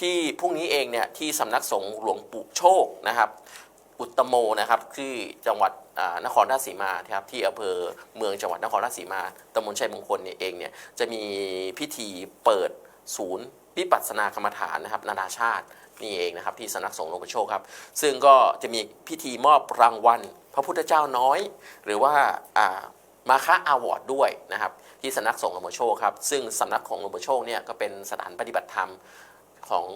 ที่พรุ่งนี้เองเนี่ยที่สำนักสงฆ์หลวงปู่โชคนะครับ อุตตโมนะครับที่จังหวัดนครราชสีมาครับที่อำเภอเมืองจังหวัดนครราชสีมาตำบลชัยมงคลเนี่ยเองเนี่ยจะมีพิธีเปิดศูนย์วิปัสสนากรรมฐานนะครับนานาชาตินี่เองนะครับที่สำนักสงฆ์หลวงปู่โชคครับ ซึ่งก็จะมีพิธีมอบรางวัล พระพุทธเจ้าน้อย หรือว่าอ่ามาคะอาวอร์ดด้วยนะครับที่สำนักสงฆ์หลวงปู่โชคครับซึ่งสำนักของหลวงปู่โชคเนี่ยก็เป็นสถานปฏิบัติธรรม ของ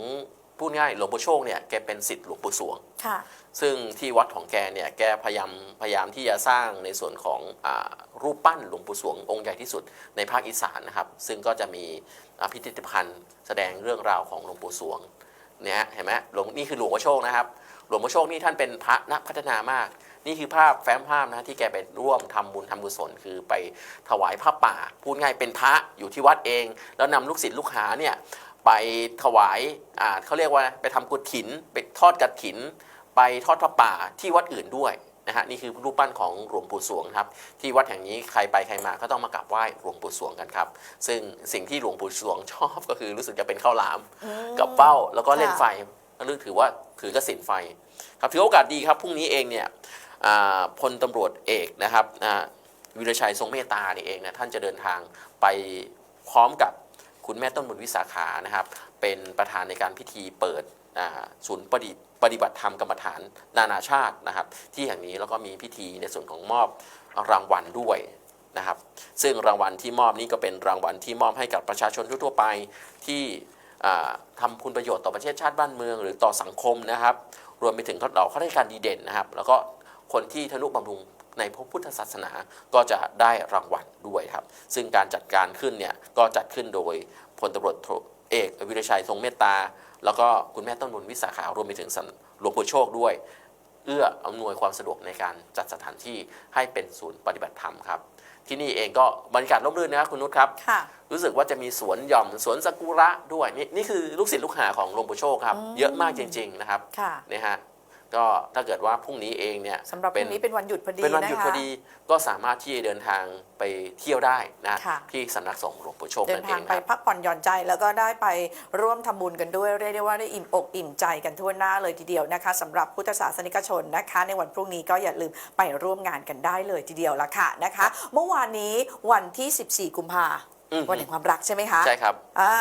พูดง่ายหลวงปู่โชคเนี่ยแกเป็นศิษย์หลวงปู่สวง ค่ะ ซึ่งที่วัดของแกเนี่ยแกพยายามพยายามที่จะสร้างในส่วนของอารูปปั้นหลวงปู่สวงองค์ใหญ่ที่สุดในภาคอีสานนะครับ ซึ่งก็จะมีอ่าพิพิธภัณฑ์แสดงเรื่องราวของหลวงปู่สวงเนี่ยฮะเห็นไหมหลวงนี่คือหลวงพ่อโชคนะครับ หลวงพ่อโชคนี่ท่านเป็นพระนักพัฒนามาก นี่คือภาพแฟ้มภาพนะที่แกไปร่วมทำบุญทำกุศลคือไปถวายผ้าป่า พูดง่ายเป็นพระอยู่ที่วัดเอง แล้วนำลูกศิษย์ลูกหาเนี่ย ไปถวายอ่าเขาเรียกว่าไปทำกุฏินไปทอดกัดถิน ไปทอดพระป่าที่วัดอื่นด้วยนะฮะนี่คือรูปปั้นของหลวงปู่สวงครับ ที่วัดแห่งนี้ใครไปใครมาก็ต้องมากราบไหว้หลวงปู่สวงกันครับ ซึ่งสิ่งที่หลวงปู่สวงชอบก็คือรู้สึกจะเป็นข้าวหลามกับเป้าแล้วก็เล่นค่ะไฟนึกถือว่าถือกสินไฟ ครับถือโอกาสดีครับพรุ่งนี้เองเนี่ยอ่าพลตำรวจเอกนะครับอ่าวิรชัยทรงเมตตานี่เองนะท่านจะเดินทางไปพร้อมกับ คุณแม่ต้นบุญวิสาขานะครับ เป็นประธานในการพิธีเปิดศูนย์ปฏิปฏิบัติธรรมกรรมฐานนานาชาตินะครับ ที่แห่งนี้แล้วก็มีพิธีในส่วนของมอบรางวัลด้วยนะครับ ซึ่งรางวัลที่มอบนี้ก็เป็นรางวัลที่มอบให้กับประชาชนทั่วไปที่อ่าทำคุณประโยชน์ต่อประเทศชาติบ้านเมืองหรือต่อสังคมนะครับ รวมไปถึงเขาเหล่าข้าราชการดีเด่นนะครับ แล้วก็คนที่ทนุบำรุง ในพระพุทธศาสนาก็จะได้รางวัลด้วยครับ ซึ่งการจัดการขึ้นเนี่ยก็จัดขึ้นโดยพลตำรวจโทเอกวิรชัยทรงเมตตา แล้วก็คุณแม่ต้นบุญวิสาขารวมไปถึงสำหลวงปู่โชคด้วย เอื้ออำนวยความสะดวกในการจัดสถานที่ให้เป็นศูนย์ปฏิบัติธรรมครับ ที่นี่เองก็บรรยากาศร่มรื่นนะครับคุณนุชครับค่ะรู้สึกว่าจะมีสวนหย่อมสวนซากุระด้วยนี่นี่คือลูกศิษย์ลูกหาของหลวงปู่โชคครับอืมเยอะมากจริง ๆ นะครับค่ะนะฮะ ก็ถ้าเกิดว่าพรุ่งนี้เองเนี่ยสำหรับพรุ่งนี้เป็นวันหยุดพอดีเป็นวันหยุดะคะพอดีก็สามารถที่จะเดินทางไปเที่ยวได้นะค่ะที่สำนักสงฆ์หลวงปู่โชคเดินั่นนเอทางงไปครับพักผ่อนหย่อนใจแล้วก็ได้ไปร่วมทำบุญกันด้วยเรียกได้ว่าได้อิ่มอกอิ่มใจกันทั่วหน้าเลยทีเดียวนะคะสำหรับพุทธศาสนิกชนนะคะ ในวันพรุ่งนี้ก็อย่าลืมไปร่วมงานกันได้เลยทีเดียวละค่ะนะคะ เมื่อวานนี้วันที่ 14 กุมภาอืมวันแห่งความรักใช่ไหมคะใช่ครับอ่า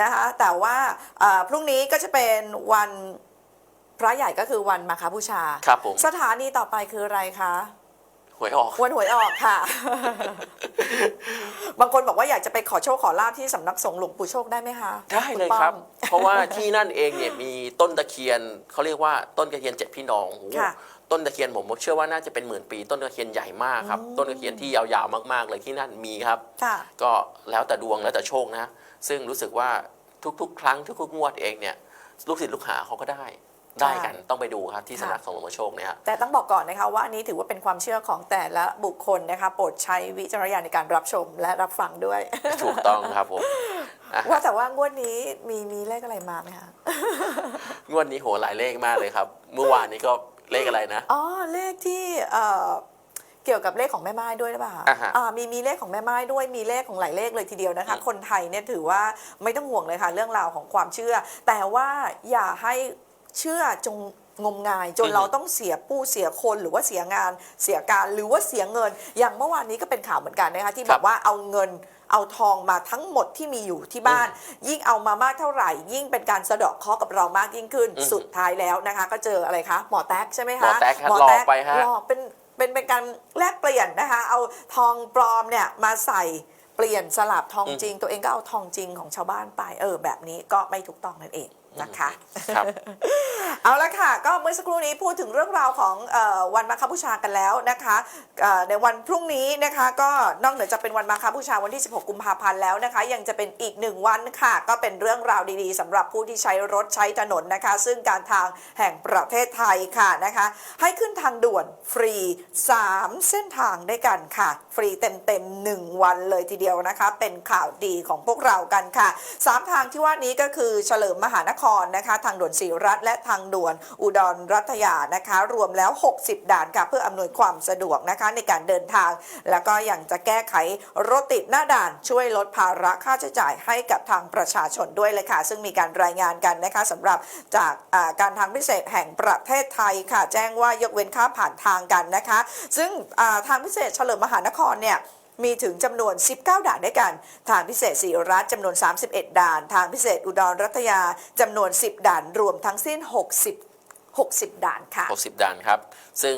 นะคะแต่ว่าอ่าพรุ่งนี้ก็จะเป็นวันพ ระใหญ่ก็คือวันมาคาบูชา ครับผม สถานีต่อไปคืออะไรคะหวยออก วันหวยออกค่ะ บางคนบอกว่าอยากจะไปขอโชคขอลาบที่สำนักสงฆ์หลวงปู่โชคได้ไหมคะได้เลยณป้อม ครับ เพราะว่าที่นั่นเองเนี่ยมีต้นตะเคียนเขาเรียกว่าต้นตะเคียนเจ็ดพี่น้องโอ้โหค่ะต้นตะเคียนผมเชื่อว่าน่าจะเป็นหมื่นปี ต้นตะเคียนใหญ่มากครับต้นตะเคียนที่ยาวๆมากๆเลยที่นั่นมีครับ ค่ะ ก็แล้วแต่ดวงแล้วแต่โชคนะ ซึ่งรู้สึกว่าทุกๆ ครั้งทุกๆงวดเองเนี่ยลูกศิษย์ลูกหาเขาก็ได้ ได้กันต้องไปดูครับที่สำนักสงฆ์หลวงพ่อโชคเนี่ยครับ แต่ต้องบอกก่อนนะคะว่าอันนี้ถือว่าเป็นความเชื่อของแต่ละบุคคลนะคะ โปรดใช้วิจารณญาณในการรับชมและรับฟังด้วย ถูกต้องครับผมอะว่าแต่ว่างวดนี้มีมีเลขอะไรมาไหมคะงวดนี้โหหลายเลขมากเลยครับ เมื่อวานนี้ก็เลขอะไรนะอ๋อเลขที่เอ่อเกี่ยวกับเลขของแม่ไม้ด้วยหรือเปล่าคะอ่าฮะอ่ามีมีเลขของแม่ไม้ด้วย มีเลขของหลายเลขเลยทีเดียวนะคะอืมคนไทยเนี่ยถือว่าไม่ต้องห่วงเลยค่ะ เรื่องราวของความเชื่อ แต่ว่าอย่าให้ เชื่อจงงมงายจนเราต้องเสียผู้เสียคนหรือว่าเสียงานเสียการหรือว่าเสียเงิน อย่างเมื่อวานนี้ก็เป็นข่าวเหมือนกันนะคะที่บอกว่าเอาเงินเอาทองมาทั้งหมดที่มีอยู่ที่บ้าน ยิ่งเอามามากเท่าไหร่ ยิ่งเป็นการสะเดาะเคราะห์กับเรามากยิ่งขึ้นอืมสุดท้ายแล้วนะคะ ก็เจออะไรคะหมอแต๊กใช่ไหมหมอคะแต๊กฮะหลอกไปฮะหลอกเป็นเป็นเป็นการแลกเปลี่ยนนะคะ เอาทองปลอมเนี่ยมาใส่เปลี่ยนสลับทองจริง ตัวเองก็เอาทองจริงของชาวบ้านไปเออแบบนี้ก็ไม่ถูกต้องนั่นเอง นะคะ ครับ เอาละค่ะ ก็เมื่อสักครู่นี้พูดถึงเรื่องราวของเออวันมาคบูชากันแล้วนะคะเอ่อในวันพรุ่งนี้นะคะก็นอกเหนือจากเป็นวันมาคบูชาวันที่ 16 กุมภาพันธ์แล้วนะคะ ยังจะเป็นอีกหนึ่งวันค่ะ ก็เป็นเรื่องราวดีๆสำหรับผู้ที่ใช้รถใช้ถนนนะคะ ซึ่งการทางแห่งประเทศไทยค่ะนะคะ ให้ขึ้นทางด่วนฟรี 3 เส้นทางด้วยกันค่ะ ฟรีเต็มๆ1วันเลยทีเดียวนะคะ เป็นข่าวดีของพวกเรากันค่ะ 3 ทางที่ว่านี้ก็คือเฉลิมมหานคครนะคะทางด่วนศรีรัตน์และทางด่วนอุดรรัตยานะคะ รวมแล้ว 60 ด่านค่ะเพื่ออำนวยความสะดวกนะคะในการเดินทาง แล้วก็ยังจะแก้ไขรถติดหน้าด่านช่วยลดภาระค่าใช้จ่ายให้กับทางประชาชนด้วยเลยค่ะ ซึ่งมีการรายงานกันนะคะสำหรับจากการทางพิเศษแห่งประเทศไทยค่ะ แจ้งว่ายกเว้นค่าผ่านทางกันนะคะ ซึ่งทางพิเศษเฉลิมมหานครเนี่ย มีถึงจำนวน 19 ด่านด้วยกัน ทางพิเศษสีรัฐจำนวน 31 ด่าน ทางพิเศษอุดรรัตยาจำนวน 10 ด่านรวมทั้งสิ้น 60 60 ด่านค่ะ 60 ด่านครับ ซึ่ง